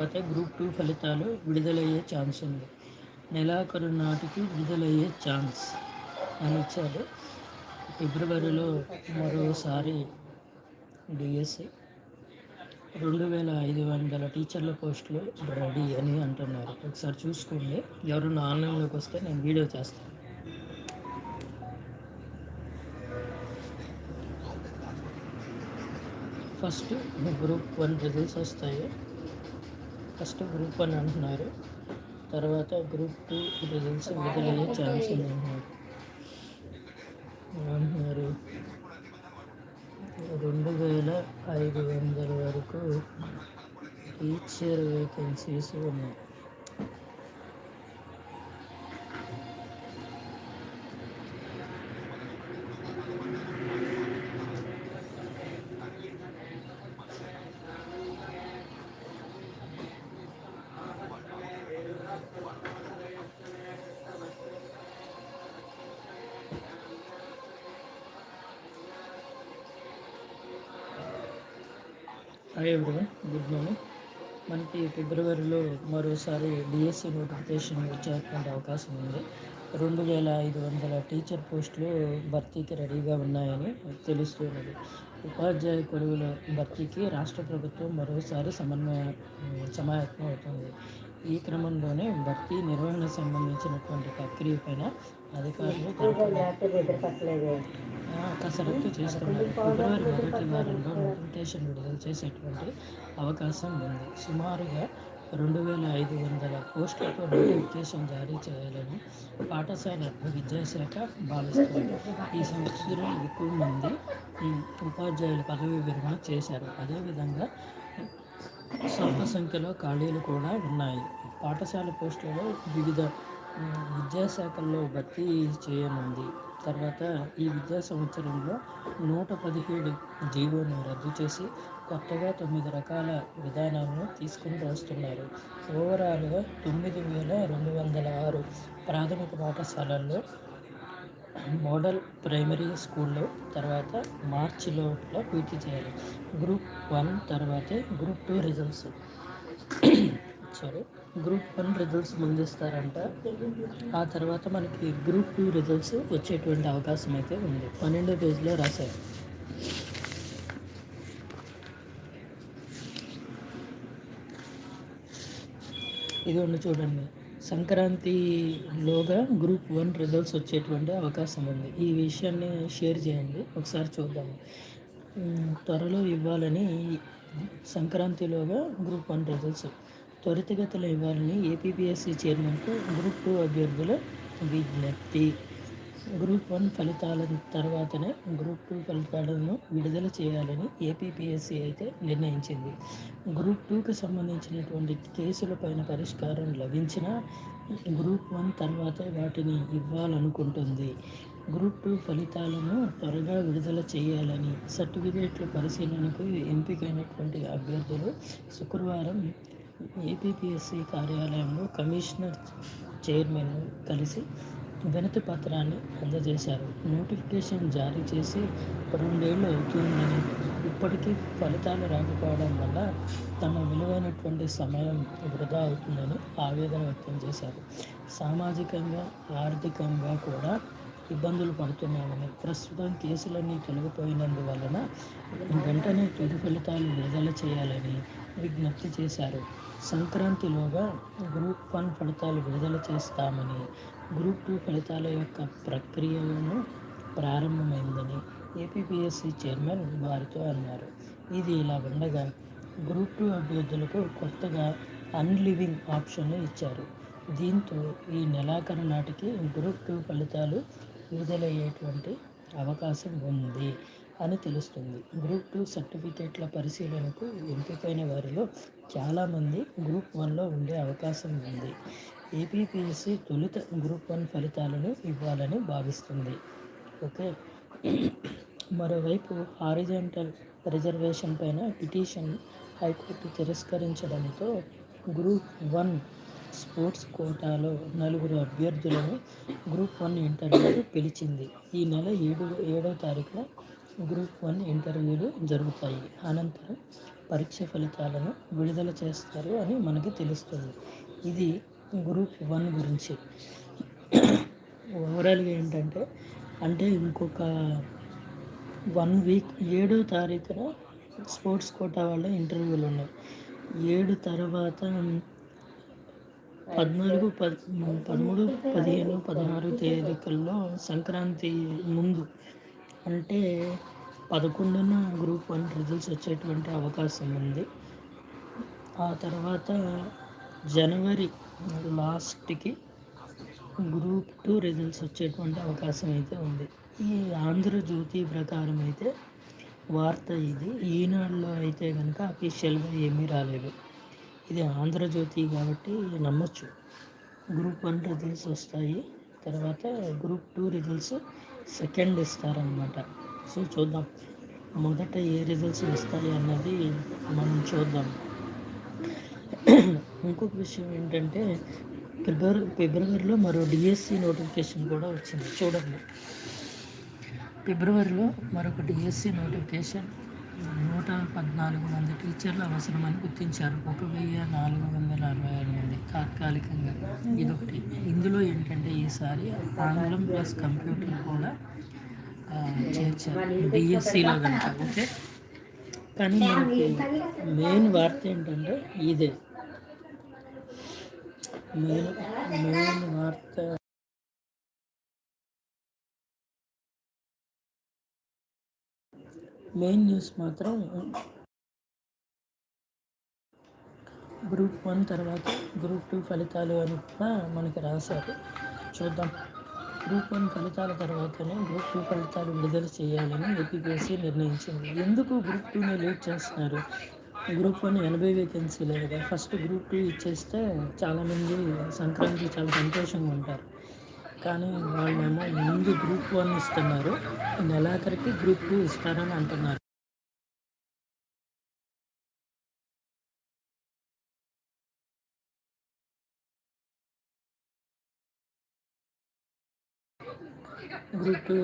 తర్వాత group two ఫలితాలు విడుదలయ్యే ఛాన్స్ ఉంది. నెలాఖరు నాటికి విడుదలయ్యే ఛాన్స్ అని ఇచ్చారు. ఫిబ్రవరిలో మరోసారి డిఎస్సి. రెండు వేల ఐదు వందల టీచర్ల పోస్టులు రెడీ అని అంటున్నారు. ఒకసారి చూసుకోండి. ఎవరన్నా ఆన్లైన్లోకి వస్తే నేను వీడియో చేస్తాను. ఫస్ట్ గ్రూప్ వన్ రిజల్ట్స్ వస్తాయి. ఫస్ట్ గ్రూప్ వన్ అంటున్నారు. తర్వాత గ్రూప్ టూ రిజల్ట్స్ విడుదలయ్యే ఛాన్స్ ఉంది అంటున్నారు రెండు వేల ఐదు వందల వరకు టీచర్ వేకెన్సీస్ ఉన్నాయి హాయ్ ఎవ్రీవన్ గుడ్ మార్నింగ్ మనకి ఫిబ్రవరిలో మరోసారి డిఎస్సి నోటిఫికేషన్ వచ్చేటువంటి అవకాశం ఉంది. రెండు వేల ఐదు వందల టీచర్ పోస్టులు భర్తీకి రెడీగా ఉన్నాయని తెలుస్తున్నది ఉపాధ్యాయ కొలువుల భర్తీకి రాష్ట్ర ప్రభుత్వం మరోసారి సమన్వయ సమాయత్నం అవుతుంది. ఈ క్రమంలోనే భర్తీ నిర్వహణ సంబంధించినటువంటి ప్రక్రియ పైన అధికారులు కసరత్తు చేస్తున్నారు. ఫిబ్రవరి మొదటి వారంలో నోటిఫికేషన్ విడుదల చేసేటువంటి అవకాశం ఉంది. సుమారుగా రెండు వేల ఐదు వందల పోస్టులతో నోటిఫికేషన్ జారీ చేయాలని పాఠశాల విద్యాశాఖ భావిస్తుంది ఈ సంవత్సరం ఎక్కువ మంది ఉపాధ్యాయులు పదవి విరమణ చేశారు. అదేవిధంగా స్వల్ప సంఖ్యలో ఖాళీలు కూడా ఉన్నాయి. పాఠశాల పోస్టులలో వివిధ విద్యాశాఖల్లో భర్తీ చేయనుంది. తర్వాత ఈ విద్యా సంవత్సరంలో నూట పదిహేడు జీవోను రద్దు చేసి కొత్తగా తొమ్మిది రకాల విధానాలను తీసుకుని వస్తున్నారు ఓవరాల్గా తొమ్మిది వేల రెండు వందల ఆరు ప్రాథమిక పాఠశాలల్లో మోడల్ ప్రైమరీ స్కూల్లో తర్వాత మార్చిలో పూర్తి చేయాలి. గ్రూప్ వన్ తర్వాతే group two results. Sorry group one results ముందిస్తారంట. ఆ తర్వాత మనకి గ్రూప్ టూ రిజల్ట్స్ వచ్చేటువంటి అవకాశం అయితే ఉంది. పన్నెండో పేజీలో రాశారు. ఇది ఉంది చూడండి. సంక్రాంతిలోగా గ్రూప్ వన్ రిజల్ట్స్ వచ్చేటువంటి అవకాశం ఉంది. ఈ విషయాన్ని షేర్ చేయండి. ఒకసారి చూద్దాము త్వరలో ఇవ్వాలని సంక్రాంతిలోగా గ్రూప్ వన్ రిజల్ట్స్ త్వరితగతిలో ఇవ్వాలని ఏపీపీఎస్సీ చైర్మన్కు గ్రూప్ టూ అభ్యర్థుల విజ్ఞప్తి. గ్రూప్ వన్ ఫలితాల తర్వాతనే గ్రూప్ టూ ఫలితాలను విడుదల చేయాలని ఏపీపీఎస్సీ అయితే నిర్ణయించింది. గ్రూప్ టూకి సంబంధించినటువంటి కేసులపైన పరిష్కారం లభించిన గ్రూప్ వన్ తర్వాతే వాటిని ఇవ్వాలనుకుంటుంది. గ్రూప్ టూ ఫలితాలను త్వరగా విడుదల చేయాలని సర్టిఫికేట్ల పరిశీలనకు ఎంపికైనటువంటి అభ్యర్థులు శుక్రవారం ఏపీపీఎస్సీ కార్యాలయంలో కమిషనర్ చైర్మన్ కలిసి వినతి పత్రాన్ని అందజేశారు. నోటిఫికేషన్ జారీ చేసి రెండేళ్ళు అవుతుందని ఇప్పటికీ ఫలితాలు రాకపోవడం వల్ల తమ విలువైనటువంటి సమయం వృధా అవుతుందని ఆవేదన వ్యక్తం చేశారు. సామాజికంగా ఆర్థికంగా కూడా ఇబ్బందులు పడుతున్నామని ప్రస్తుతం కేసులన్నీ తొలగిపోయినందువలన వెంటనే తుది ఫలితాలు విడుదల చేయాలని విజ్ఞప్తి చేశారు. సంక్రాంతిలోగా గ్రూప్ వన్ ఫలితాలు విడుదల చేస్తామని గ్రూప్ టూ ఫలితాల యొక్క ప్రక్రియను ప్రారంభమైందని ఏపీపీఎస్సీ చైర్మన్ వారితో అన్నారు. ఇది ఇలా ఉండగా గ్రూప్ టూ అభ్యర్థులకు కొత్తగా అన్లివింగ్ ఆప్షన్ను ఇచ్చారు. దీంతో ఈ నెలాఖరు నాటికి గ్రూప్ టూ ఫలితాలు విడుదలయ్యేటువంటి అవకాశం ఉంది అని తెలుస్తుంది. గ్రూప్ టూ సర్టిఫికేట్ల పరిశీలనకు ఎంపికైన వారిలో చాలామంది గ్రూప్ వన్లో ఉండే అవకాశం ఉంది. ఏపీపీఎస్సీ తొలుత గ్రూప్ వన్ ఫలితాలను ఇవ్వాలని భావిస్తుంది. ఓకే. మరోవైపు హారిజెంటల్ రిజర్వేషన్ పైన పిటిషన్ హైకోర్టు తిరస్కరించడంతో గ్రూప్ వన్ స్పోర్ట్స్ కోటాలో నలుగురు అభ్యర్థులను గ్రూప్ వన్ ఇంటర్వ్యూలు పిలిచింది. ఈ నెల ఏడు ఏడవ తారీఖున గ్రూప్ వన్ ఇంటర్వ్యూలు జరుగుతాయి. అనంతరం పరీక్ష ఫలితాలను విడుదల చేస్తారు అని మనకి తెలుస్తుంది. ఇది గ్రూప్ వన్ గురించి. ఓవరాల్గా ఏంటంటే అంటే ఇంకొక వన్ వీక్ ఏడో తారీఖున స్పోర్ట్స్ కోటా వాళ్ళ ఇంటర్వ్యూలు ఉన్నాయి. ఏడు తర్వాత పద్నాలుగు పద్ పదమూడు పదిహేను పదహారు తేదీకల్లో సంక్రాంతి ముందు అంటే పదకొండున గ్రూప్ వన్ రిజల్ట్స్ వచ్చేటువంటి అవకాశం ఉంది. ఆ తర్వాత జనవరి లాస్ట్కి గ్రూప్ టూ రిజల్ట్స్ వచ్చేటువంటి అవకాశం అయితే ఉంది. ఈ ఆంధ్రజ్యోతి ప్రకారం అయితే వార్త ఇది. ఈనాడులో అయితే కనుక అఫీషియల్గా ఏమీ రాలేదు. ఇది ఆంధ్రజ్యోతి కాబట్టి నమ్మచ్చు. గ్రూప్ వన్ రిజల్ట్స్ వస్తాయి. తర్వాత గ్రూప్ టూ రిజల్ట్స్ సెకండ్ ఇస్తారనమాట సో చూద్దాం. మొదట ఏ రిజల్ట్స్ వస్తాయి అన్నది మనం చూద్దాం. ఇంకొక విషయం ఏంటంటే ఫిబ్రవరి ఫిబ్రవరిలో మరో డిఎస్సి నోటిఫికేషన్ కూడా వచ్చింది. చూడండి. ఫిబ్రవరిలో మరొక డిఎస్సి నోటిఫికేషన్ నూట పద్నాలుగు మంది టీచర్లు అవసరమని గుర్తించారు. ఒక వెయ్యి నాలుగు వందల అరవై ఆరు మంది. తాత్కాలికంగా ఇదొకటి. ఇందులో ఏంటంటే ఈసారి ఆంగ్లం ప్లస్ కంప్యూటర్ కూడా చేర్చారు. డిఎస్సిలో కనుక ఓకే? కానీ మనకి మెయిన్ వార్త ఏంటంటే ఇదే. మెయిన్ మెయిన్ వార్త మెయిన్ న్యూస్ మాత్రం గ్రూప్ వన్ తర్వాత గ్రూప్ టూ ఫలితాలు అని కూడా మనకి రాశారు. చూద్దాం. గ్రూప్ వన్ ఫలితాల తర్వాతనే గ్రూప్ టూ ఫలితాలు విడుదల చేయాలని ఏపీపీఎస్సీ నిర్ణయించింది. ఎందుకు గ్రూప్ టూని లేట్ చేస్తున్నారు? గ్రూప్ వన్ ఎనభై వేకెన్సీలే కదా. ఫస్ట్ గ్రూప్ టూ ఇచ్చేస్తే చాలామంది సంక్రాంతి చాలా సంతోషంగా ఉంటారు. కానీ వాళ్ళేమో ముందు గ్రూప్ వన్ ఇస్తున్నారు. నెలాఖరికి గ్రూప్ టూ ఇస్తారని అంటున్నారు. గ్రూప్ టూ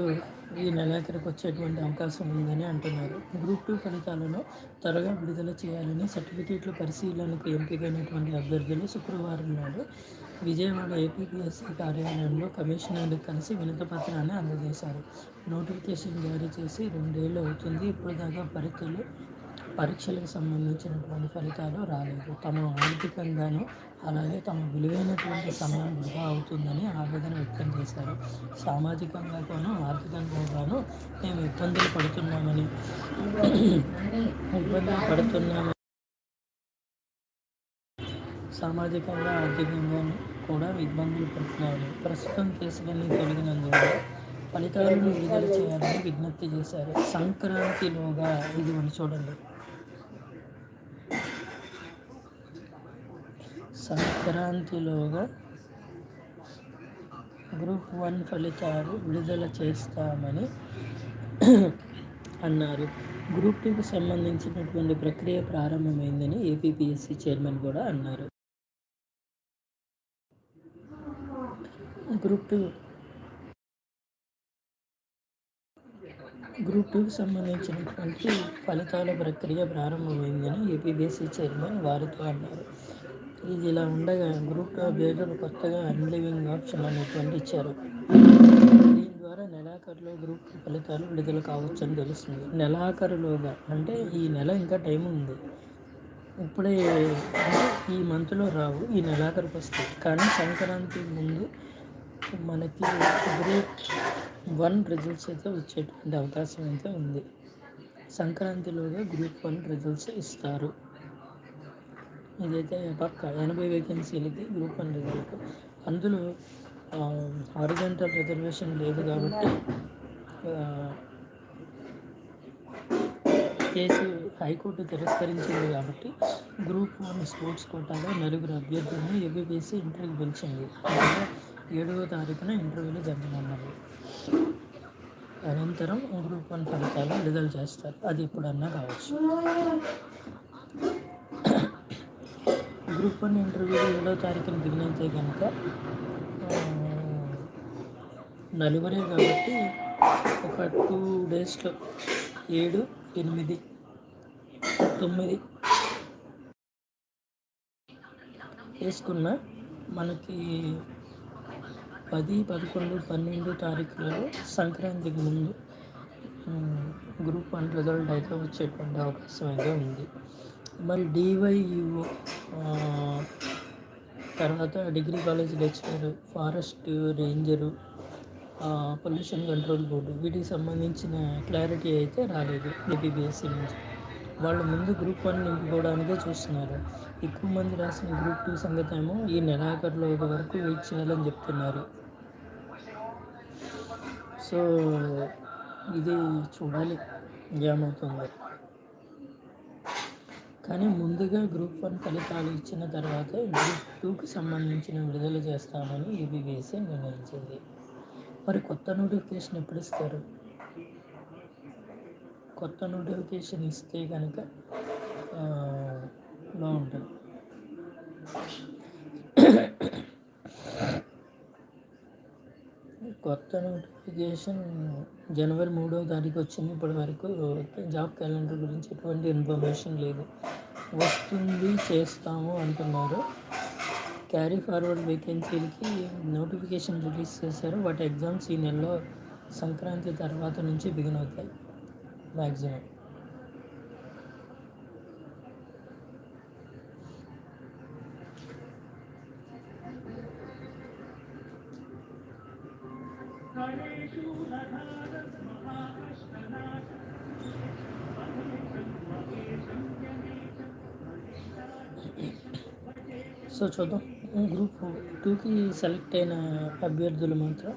ఈ నెలాఖరికి వచ్చేటువంటి అవకాశం ఉందని అంటున్నారు. గ్రూప్ టూ ఫలితాలను త్వరగా విడుదల చేయాలని సర్టిఫికేట్లు పరిశీలనకు ఎంపికైనటువంటి అభ్యర్థులు శుక్రవారం నాడు విజయవాడ ఏపీపీఎస్సీ కార్యాలయంలో కమిషనర్లు కలిసి వినతపత్రాన్ని అందజేశారు. నోటిఫికేషన్ జారీ చేసి రెండేళ్ళు అవుతుంది. ఇప్పుడు దాకా పరీక్షలు పరీక్షలకు సంబంధించినటువంటి ఫలితాలు రాలేదు. తమ ఆర్థికంగాను అలాగే తమ విలువైనటువంటి సమయం వృధా అవుతుందని ఆవేదన వ్యక్తం చేశారు. సామాజికంగాను ఆర్థికంగాను మేము ఇబ్బందులు పడుతున్నామని ఇబ్బందులు పడుతున్నామని సామాజికంగా ఆర్థికంగా కూడా ఇబ్బందులు పడుతున్నారు. ప్రస్తుతం కేసులన్నీ తొలగినందువల్ల ఫలితాలను విడుదల చేయాలని విజ్ఞప్తి చేశారు. సంక్రాంతిలోగా ఇది చూడండి. సంక్రాంతిలోగా గ్రూప్ వన్ ఫలితాలు విడుదల చేస్తామని అన్నారు. గ్రూప్ టూకి సంబంధించినటువంటి ప్రక్రియ ప్రారంభమైందని ఏపీపీఎస్సీ చైర్మన్ కూడా అన్నారు. గ్రూప్ టూ గ్రూప్ టూకి సంబంధించినటువంటి ఫలితాల ప్రక్రియ ప్రారంభమైందని ఏపీబీఎస్సీ చైర్మన్ వారితో అన్నారు. ఇది ఇలా ఉండగా గ్రూప్ టూ అభ్యర్థులు కొత్తగా అన్లివింగ్ ఆప్షన్ అనేటువంటి ఇచ్చారు దీని ద్వారా నెలాఖరులో గ్రూప్ ఫలితాలు విడుదల కావచ్చని తెలుస్తుంది. నెలాఖరులోగా అంటే ఈ నెల ఇంకా టైం ఉంది. ఇప్పుడే ఈ మంత్లో రావు ఈ నెలాఖరుకు వస్తాయి కానీ సంక్రాంతి ముందు మనకి గ్రూప్ వన్ రిజల్ట్స్ అయితే వచ్చేటువంటి అవకాశం అయితే ఉంది. సంక్రాంతిలోగా గ్రూప్ వన్ రిజల్ట్స్ ఇస్తారు. ఇదైతే పక్క ఎనభై వేకెన్సీలకి గ్రూప్ వన్ రిజల్ట్ అందులో హారిజెంటల్ రిజర్వేషన్ లేదు కాబట్టి కేసు హైకోర్టు తిరస్కరించింది కాబట్టి గ్రూప్ వన్ స్పోర్ట్స్ కోటాలో నలుగురు అభ్యర్థులను ఏబీపీసీ ఇంటర్వ్యూ పిలిచింది ఏడవ తారీఖున ఇంటర్వ్యూలు జరగనున్నాయి అనంతరం గ్రూప్ వన్ ఫలితాలు విడుదల చేస్తారు. అది ఎప్పుడన్నా కావచ్చు. గ్రూప్ వన్ ఇంటర్వ్యూలు ఏడో తారీఖున దిగినంతే కనుక నలుగురే కాబట్టి ఒక టూ డేస్లో ఏడు ఎనిమిది తొమ్మిది వేసుకున్న మనకి పది పదకొండు పన్నెండు తారీఖులలో సంక్రాంతికి ముందు గ్రూప్ వన్ రిజల్ట్ అయితే వచ్చేటువంటి అవకాశం అయితే ఉంది. మరి డివైఈఓ తర్వాత degree college lecturer forest ranger pollution control board వీటికి సంబంధించిన క్లారిటీ అయితే రాలేదు ఏపీబీఎస్సీ నుంచి. వాళ్ళు ముందు గ్రూప్ వన్ నింపుకోవడానికే చూస్తున్నారు. ఎక్కువ మంది రాసిన గ్రూప్ టూ సంగతి ఏమో ఈ నెలాఖరులో ఒక వరకు వెయిట్ చేయాలని చెప్తున్నారు. సో ఇది చూడాలి. ఏమవుతుందో. కానీ ముందుగా గ్రూప్ వన్ ఫలితాలు ఇచ్చిన తర్వాత గ్రూప్ టూకి సంబంధించిన విడుదల చేస్తామని ఏబీబీఎస్సీ నిర్ణయించింది. మరి కొత్త నోటిఫికేషన్ ఎప్పుడు ఇస్తారు? కొత్త నోటిఫికేషన్ ఇస్తే కనుక బాగుంటుంది కొత్త నోటిఫికేషన్ జనవరి మూడవ తారీఖు వచ్చింది. ఇప్పటి వరకు జాబ్ క్యాలెండర్ గురించి ఎటువంటి ఇన్ఫర్మేషన్ లేదు. వస్తుంది చేస్తాము అంటున్నారు. క్యారీ ఫార్వర్డ్ వేకెన్సీలకి నోటిఫికేషన్ రిలీజ్ చేశారు. వాటి ఎగ్జామ్స్ ఈ నెలలో సంక్రాంతి తర్వాత నుంచి బిగిన్ అవుతాయి మ్యాక్సిమం సో చూద్దాం. గ్రూప్ టూకి సెలెక్ట్ అయిన అభ్యర్థులు మాత్రం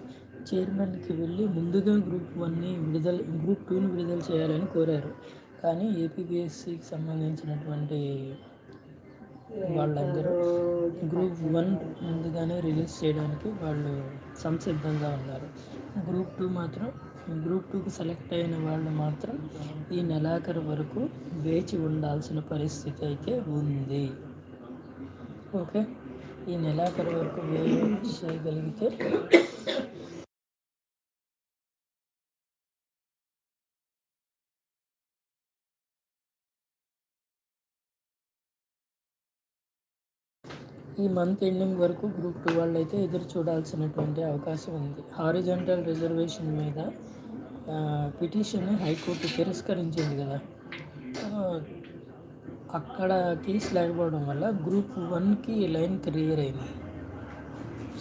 చైర్మన్కి వెళ్ళి ముందుగా గ్రూప్ వన్ని విడుదల గ్రూప్ టూని విడుదల చేయాలని కోరారు. కానీ ఏపీపీఎస్సికి సంబంధించినటువంటి వాళ్ళందరూ గ్రూప్ వన్ ముందుగానే రిలీజ్ చేయడానికి వాళ్ళు సంసిద్ధంగా ఉన్నారు. గ్రూప్ టూ మాత్రం గ్రూప్ టూకి సెలెక్ట్ అయిన వాళ్ళు మాత్రం ఈ నెలాఖరు వరకు వేచి ఉండాల్సిన పరిస్థితి అయితే ఉంది. ఓకే. ఈ నెలాఖరు వరకు వేచి చేయగలిగితే ఈ మంత్ ఎండింగ్ వరకు గ్రూప్ టూ వాళ్ళు అయితే ఎదురు చూడాల్సినటువంటి అవకాశం ఉంది. హారిజంటల్ రిజర్వేషన్ మీద పిటిషన్ హైకోర్టు తిరస్కరించింది కదా. అక్కడ కేసు లేకపోవడం వల్ల గ్రూప్ వన్కి లైన్ క్లియర్ అయింది.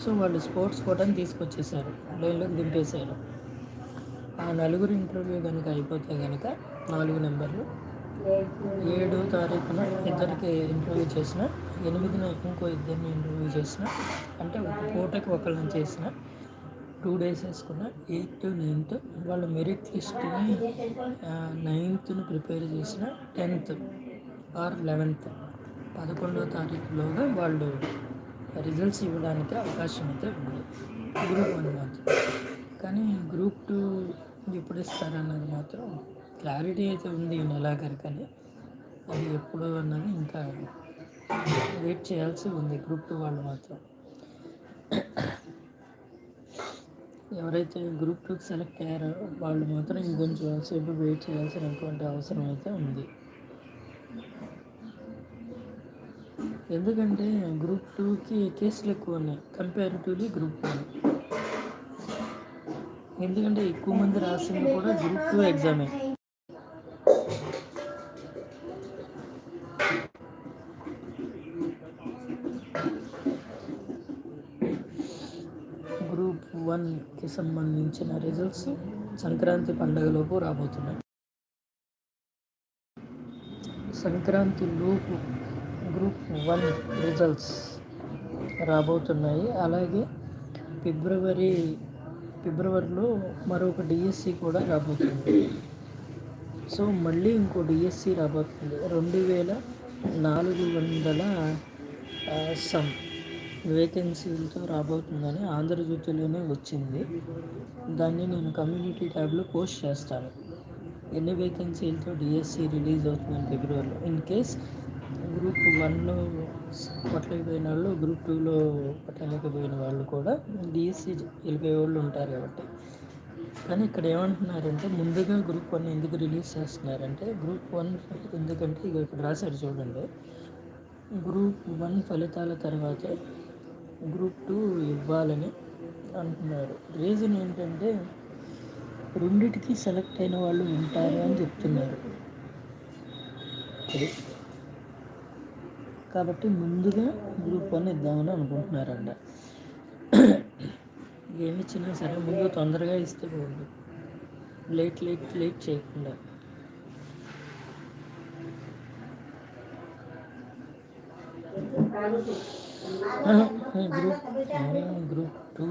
సో వాళ్ళు స్పోర్ట్స్ కోటాని తీసుకొచ్చేసారు. లైన్లోకి దింపేశారు. ఆ నలుగురు ఇంటర్వ్యూ కనుక అయిపోతే కనుక నాలుగు నెంబర్లు. ఏడో తారీఖున ఇద్దరికి ఇంటర్వ్యూ చేసిన ఎనిమిదిన ఇంకో ఇద్దరిని ఇంటర్వ్యూ చేసిన అంటే ఒక పూటకి ఒకళ్ళని చేసిన టూ డేస్ వేసుకున్న ఎయిత్ నైన్త్ వాళ్ళ మెరిట్ లిస్ట్ని నైన్త్ను ప్రిపేర్ చేసిన టెన్త్. Or eleventh. పదకొండో తారీఖులోగా వాళ్ళు రిజల్ట్స్ ఇవ్వడానికి అవకాశం అయితే ఉంది. గ్రూప్ వన్ మాత్రం. కానీ గ్రూప్ టూ ఎప్పుడు ఇస్తారన్నది మాత్రం క్లారిటీ అయితే ఉంది ఈ నెలాఖరికని అది ఎప్పుడు అన్నది ఇంకా వెయిట్ చేయాల్సి ఉంది గ్రూప్ టూ వాళ్ళు మాత్రం. ఎవరైతే గ్రూప్ టూకి సెలెక్ట్ అయ్యారో వాళ్ళు మాత్రం ఇంకొంచెం సేపు వెయిట్ చేయాల్సినటువంటి అవసరం అయితే ఉంది. ఎందుకంటే గ్రూప్ టూకి కేసులు ఎక్కువ ఉన్నాయి. కంపారిటివ్లీ గ్రూప్ వన్ ఎందుకంటే ఎక్కువ మంది రాసింది కూడా గ్రూప్ టూ ఎగ్జామే గ్రూప్ వన్కి సంబంధించిన రిజల్ట్స్ సంక్రాంతి పండుగలోపు రాబోతున్నాయి. సంక్రాంతి లోపు గ్రూప్ వన్ రిజల్ట్స్ రాబోతున్నాయి. అలాగే ఫిబ్రవరి ఫిబ్రవరిలో మరొక డిఎస్సి కూడా రాబోతుంది. సో మళ్ళీ ఇంకో డిఎస్సి రాబోతుంది. రెండు వేల నాలుగు వందల సమ్ వేకెన్సీలతో రాబోతుందని ఆంధ్రజ్యోతిలోనే వచ్చింది. దాన్ని నేను కమ్యూనిటీ ట్యాబ్లో పోస్ట్ చేస్తాను. ఎన్ని వేకెన్సీలతో డిఎస్సి రిలీజ్ అవుతుందని ఫిబ్రవరిలో. ఇన్ కేస్ గ్రూప్ వన్లో కొట్టలేకపోయిన వాళ్ళు గ్రూప్ టూలో కొట్టలేకపోయిన వాళ్ళు కూడా డిఎస్సి వెళ్ళిపోయే వాళ్ళు ఉంటారు కాబట్టి. కానీ ఇక్కడ ఏమంటున్నారంటే ముందుగా గ్రూప్ వన్ ఎందుకు రిలీజ్ చేస్తున్నారంటే గ్రూప్ వన్ ఎందుకంటే ఇక ఇక్కడ రాశారు చూడండి. గ్రూప్ వన్ ఫలితాల తర్వాత గ్రూప్ టూ ఇవ్వాలని అంటున్నారు. రీజన్ ఏంటంటే రెండిటికి సెలెక్ట్ అయిన వాళ్ళు ఉంటారు అని చెప్తున్నారు. కాబట్టి ముందుగా గ్రూప్ వన్ ఇద్దామని అనుకుంటున్నారంట. ఏమి ఇచ్చినా సరే ముందు తొందరగా ఇస్తే బాగుండు లేట్ లేట్ లేట్ చేయకుండా. గ్రూప్ గ్రూప్ టూ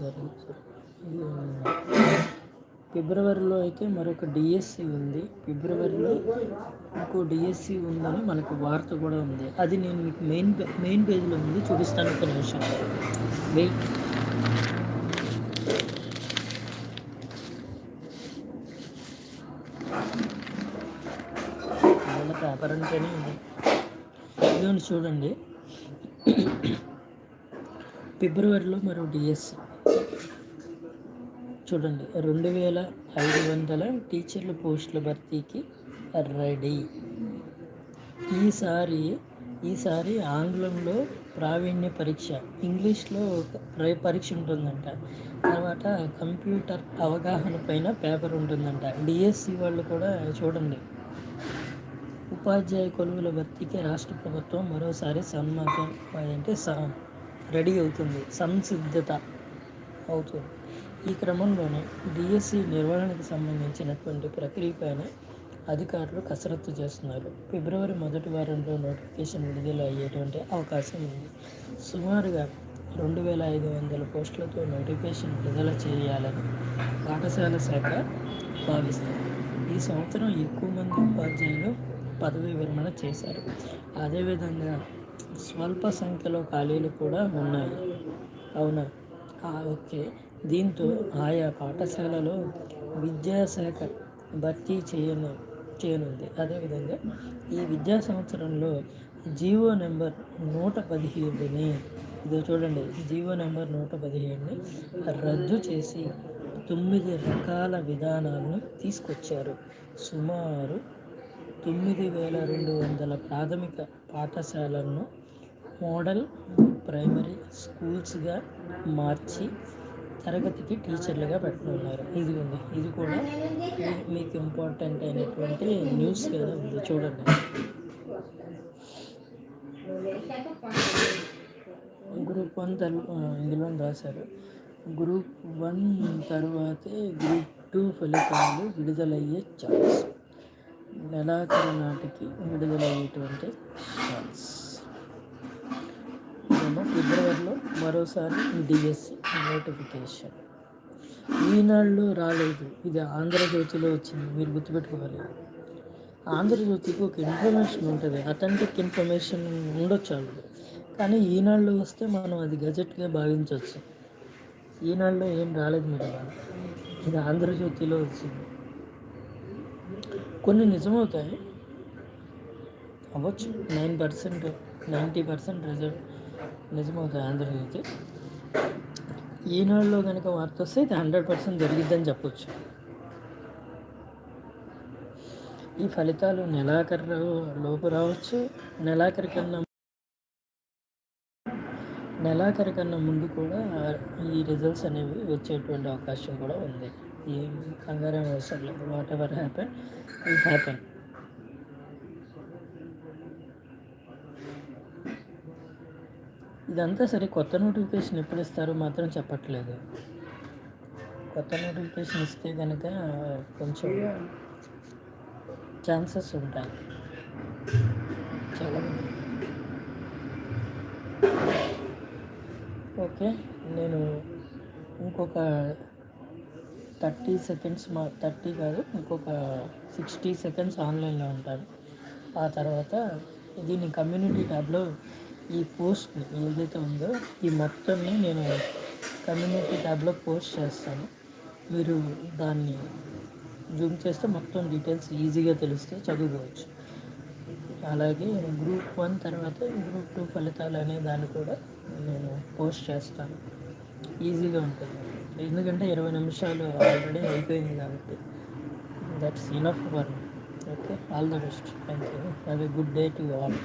జరుగుతుంది ఫిబ్రవరిలో అయితే మరొక డిఎస్సి ఉంది. ఫిబ్రవరిలో ఇంకో డిఎస్సి ఉందని మనకు వార్త కూడా ఉంది. అది నేను మీకు మెయిన్ మెయిన్ పేజ్లో ఉంది. చూపిస్తాను ఒక నిమిషం. వెయిట్. పేపర్ అంటేనే ఇదిగోండి చూడండి. ఫిబ్రవరిలో మరో డిఎస్సి. చూడండి. రెండు వేల ఐదు వందల టీచర్ల పోస్టుల భర్తీకి రెడీ. ఈసారి ఈసారి ఆంగ్లంలో ప్రావీణ్య పరీక్ష ఇంగ్లీష్లో పరీక్ష ఉంటుందంట. తర్వాత కంప్యూటర్ అవగాహన పైన పేపర్ ఉంటుందంట. డిఎస్సి వాళ్ళు కూడా చూడండి. ఉపాధ్యాయ కొలువుల భర్తీకి రాష్ట్ర ప్రభుత్వం మరోసారి సన్మతం అంటే రెడీ అవుతుంది. సంసిద్ధత అవుతుంది. ఈ క్రమంలోనే డిఎస్సి నిర్వహణకు సంబంధించినటువంటి ప్రక్రియపైన అధికారులు కసరత్తు చేస్తున్నారు. ఫిబ్రవరి మొదటి వారంలో నోటిఫికేషన్ విడుదల అయ్యేటువంటి అవకాశం ఉంది. సుమారుగా రెండు వేల ఐదు వందల పోస్టులతో నోటిఫికేషన్ విడుదల చేయాలని పాఠశాల శాఖ భావిస్తుంది. ఈ సంవత్సరం ఎక్కువ మంది ఉపాధ్యాయులు పదవీ విరమణ చేశారు. అదేవిధంగా స్వల్ప సంఖ్యలో ఖాళీలు కూడా ఉన్నాయి. అవునా? ఓకే. దీంతో ఆయా పాఠశాలలో విద్యాశాఖ భర్తీ చేయను చేయనుంది. అదేవిధంగా ఈ విద్యా సంవత్సరంలో జీవో నెంబర్ నూట పదిహేడుని ఇదో చూడండి జీవో నెంబర్ నూట పదిహేడుని రద్దు చేసి తొమ్మిది రకాల విధానాలను తీసుకొచ్చారు. సుమారు తొమ్మిది వేల రెండు వందల ప్రాథమిక పాఠశాలను మోడల్ ప్రైమరీ స్కూల్స్గా మార్చి తరగతికి టీచర్లుగా పెట్టనున్నారు ఇది ఉంది ఇది కూడా మీకు ఇంపార్టెంట్ అయినటువంటి న్యూస్ కదా ఉంది చూడండి. గ్రూప్ వన్ తరు ఇందులో రాశారు. గ్రూప్ వన్ తర్వాతే గ్రూప్ టూ ఫలితాలు విడుదలయ్యే ఛాన్స్ నెలాఖరు నాటికి విడుదలయ్యేటువంటి ఛాన్స్ ఫిబ్రవరిలో మరోసారి డిఎస్సి నోటిఫికేషన్. ఈనాళ్ళు రాలేదు. ఇది ఆంధ్రజ్యోతిలో వచ్చింది. మీరు గుర్తుపెట్టుకోవాలి. ఆంధ్రజ్యోతికి ఒక ఇన్ఫర్మేషన్ ఉంటుంది. అథెంటిక్ ఇన్ఫర్మేషన్ ఉండొచ్చు వాళ్ళు కానీ ఈనాళ్ళు వస్తే మనం అది గజెట్గా భావించవచ్చు. ఈనాడులో ఏం రాలేదు మీరు ఇది ఆంధ్రజ్యోతిలో వచ్చింది. కొన్ని నిజమవుతాయి. అవ్వచ్చు. Nine percent ninety percent result నిజమవుతాయి Andhra Jyothi ఈనాడులో కనుక వార్త వస్తే ఇది హండ్రెడ్ పర్సెంట్ జరిగిద్దని చెప్పొచ్చు. ఈ ఫలితాలు నెలాఖరు లోపు రావచ్చు. నెలాఖరి కన్నా నెలాఖరి కన్నా ముందు కూడా ఈ రిజల్ట్స్ అనేవి వచ్చేటువంటి అవకాశం కూడా ఉంది. ఏం కంగారం అవసరం లేదు. Whatever happen it happen ఇదంతా సరే కొత్త నోటిఫికేషన్ ఎప్పుడు ఇస్తారో మాత్రం చెప్పట్లేదు. కొత్త నోటిఫికేషన్ ఇస్తే కనుక కొంచెం ఛాన్సెస్ ఉంటాయి. చాలా ఓకే నేను ఇంకొక థర్టీ సెకండ్స్ మా థర్టీ కాదు ఇంకొక సిక్స్టీ సెకండ్స్ ఆన్లైన్లో ఉంటాను. ఆ తర్వాత దీన్ని కమ్యూనిటీ ట్యాబ్లో ఈ పోస్ట్ ఏదైతే ఉందో ఈ మొత్తమే నేను కమ్యూనిటీ ట్యాబ్లో పోస్ట్ చేస్తాను. మీరు దాన్ని జూమ్ చేస్తే మొత్తం డీటెయిల్స్ ఈజీగా తెలిస్తే చదువుకోవచ్చు. అలాగే గ్రూప్ వన్ తర్వాత గ్రూప్ టూ ఫలితాలు అనే దాన్ని కూడా నేను పోస్ట్ చేస్తాను. ఈజీగా ఉంటుంది. ఎందుకంటే ఇరవై నిమిషాలు ఆల్రెడీ అయిపోయింది కాబట్టి that's enough for okay all the best. Thank you have a good day to all.